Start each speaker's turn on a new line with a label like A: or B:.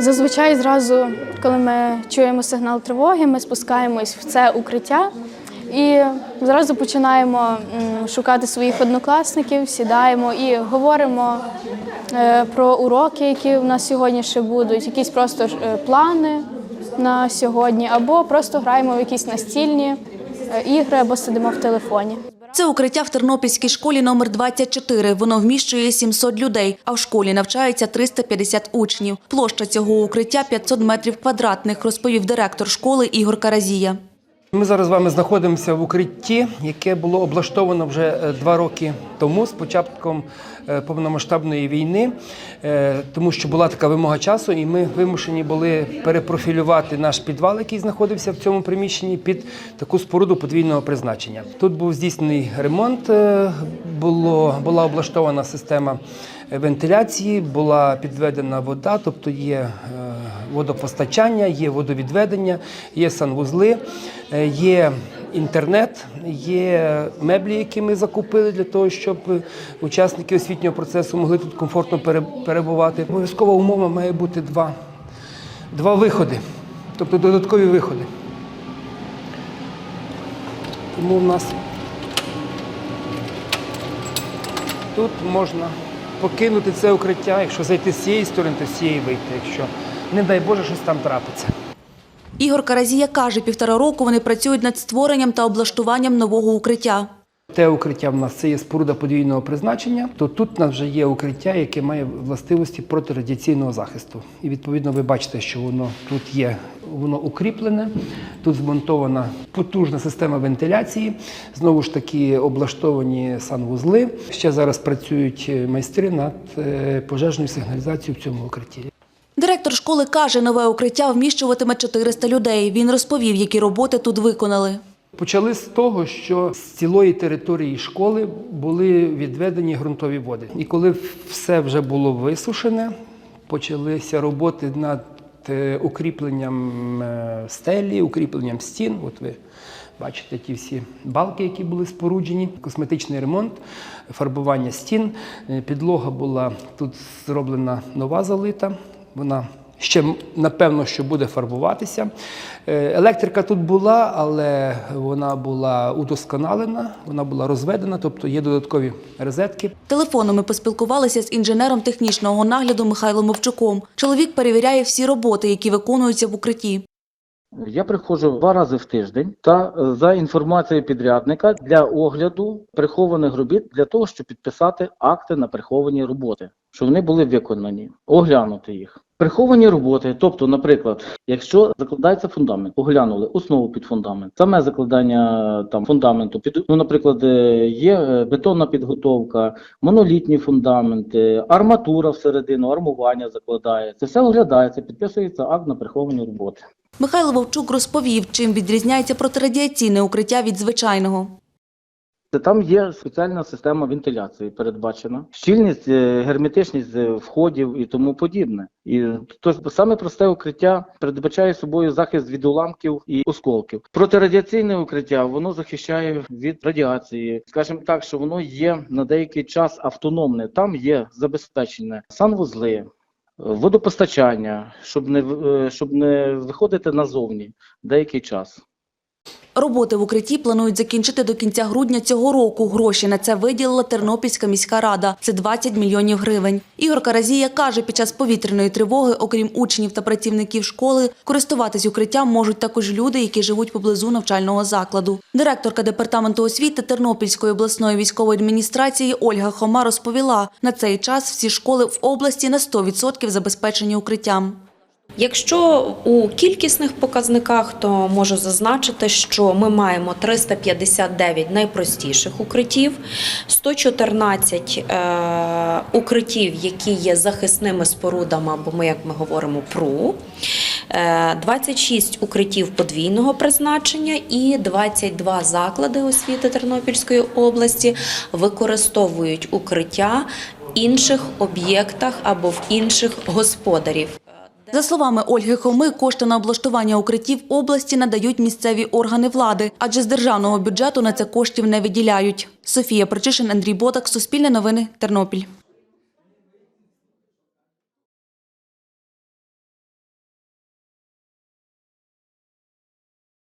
A: Зазвичай зразу, коли ми чуємо сигнал тривоги, ми спускаємось в це укриття і зразу починаємо шукати своїх однокласників, сідаємо і говоримо е, про уроки, які в нас сьогодні ще будуть, якісь просто е, плани на сьогодні, або просто граємо в якісь настільні е, ігри, або сидимо в телефоні.
B: Це укриття в Тернопільській школі номер 24. Воно вміщує 700 людей, а в школі навчається 350 учнів. Площа цього укриття 500 метрів квадратних, розповів директор школи Ігор Каразія.
C: Ми зараз з вами знаходимося в укритті, яке було облаштовано вже е, два роки тому з початком е, повномасштабної війни, е, тому що була така вимога часу, і ми вимушені були перепрофілювати наш підвал, який знаходився в цьому приміщенні, під таку споруду подвійного призначення. Тут був здійснений ремонт, е, було, була облаштована система вентиляції, була підведена вода, тобто є водопостачання, є водовідведення, є санвузли, є інтернет, є меблі, які ми закупили для того, щоб учасники освітнього процесу могли тут комфортно перебувати. Обов'язкова умова має бути два, два виходи, тобто додаткові виходи. Тому в нас Тут можна покинути це укриття, якщо зайти з цієї сторони, то з цієї вийти, якщо не дай Боже, щось там трапиться.
B: Ігор Каразія каже, півтора року вони працюють над створенням та облаштуванням нового укриття.
C: Те укриття в нас це є споруда подвійного призначення, то тут у нас вже є укриття, яке має властивості протирадіаційного захисту. І відповідно ви бачите, що воно тут є, воно укріплене, тут змонтована потужна система вентиляції, знову ж таки облаштовані санвузли. Ще зараз працюють майстри над е, пожежною сигналізацією в цьому укритті.
B: Директор школи каже, нове укриття вміщуватиме 400 людей. Він розповів, які роботи тут виконали.
C: Почали з того, що з цілої території школи були відведені ґрунтові води. І коли все вже було висушене, почалися роботи над е, укріпленням е, стелі, укріпленням стін. От ви бачите ті всі балки, які були споруджені, косметичний ремонт, фарбування стін. Е, Підлога була тут зроблена нова залита. Вона ще напевно, що буде фарбуватися. Е, Електрика тут була, але вона була удосконалена, вона була розведена, тобто є додаткові розетки.
B: Телефоном ми поспілкувалися з інженером технічного нагляду Михайлом Мовчуком. Чоловік перевіряє всі роботи, які виконуються в укритті.
D: Я приходжу два рази в тиждень та е, за інформацією підрядника для огляду прихованих робіт для того, щоб підписати акти на приховані роботи, щоб вони були виконані, оглянути їх. Приховані роботи, тобто, наприклад, якщо закладається фундамент, оглянули основу під фундамент, саме закладання там фундаменту, під ну, наприклад, е, є е, бетонна підготовка, монолітні фундаменти, арматура всередину, армування закладається. Все оглядається, підписується акт на приховані роботи.
B: Михайло Вовчук розповів, чим відрізняється протирадіаційне укриття від звичайного.
D: Там є спеціальна система вентиляції передбачена, щільність, е, герметичність е, входів і тому подібне. І тож саме просте укриття передбачає собою захист від уламків і осколків. Протирадіаційне укриття воно захищає від радіації. Скажімо так, що воно є на деякий час автономне. Там є забезпечення санвузли. е, Водопостачання, щоб не щоб не виходити назовні деякий час.
B: Роботи в укритті планують закінчити до кінця грудня цього року. Гроші на це виділила Тернопільська міська рада. Це 20 мільйонів гривень. Ігор Каразія каже, під час повітряної тривоги, окрім учнів та працівників школи, користуватись укриттям можуть також люди, які живуть поблизу навчального закладу. Директорка департаменту освіти Тернопільської обласної військової адміністрації Ольга Хома розповіла, на цей час всі школи в області на 100% забезпечені укриттям.
E: Якщо у кількісних показниках, то можу зазначити, що ми маємо 359 найпростіших укриттів, 114 е, укриттів, які є захисними спорудами, або ми, як ми говоримо, ПРУ, е, 26 укриттів подвійного призначення і 22 заклади освіти Тернопільської області використовують укриття інших об'єктах або в інших господарів.
B: За словами Ольги Хоми, кошти на облаштування укриттів області надають місцеві органи влади, адже з державного бюджету на це коштів не виділяють. Софія Причишин, Андрій Ботак, Суспільне новини, Тернопіль.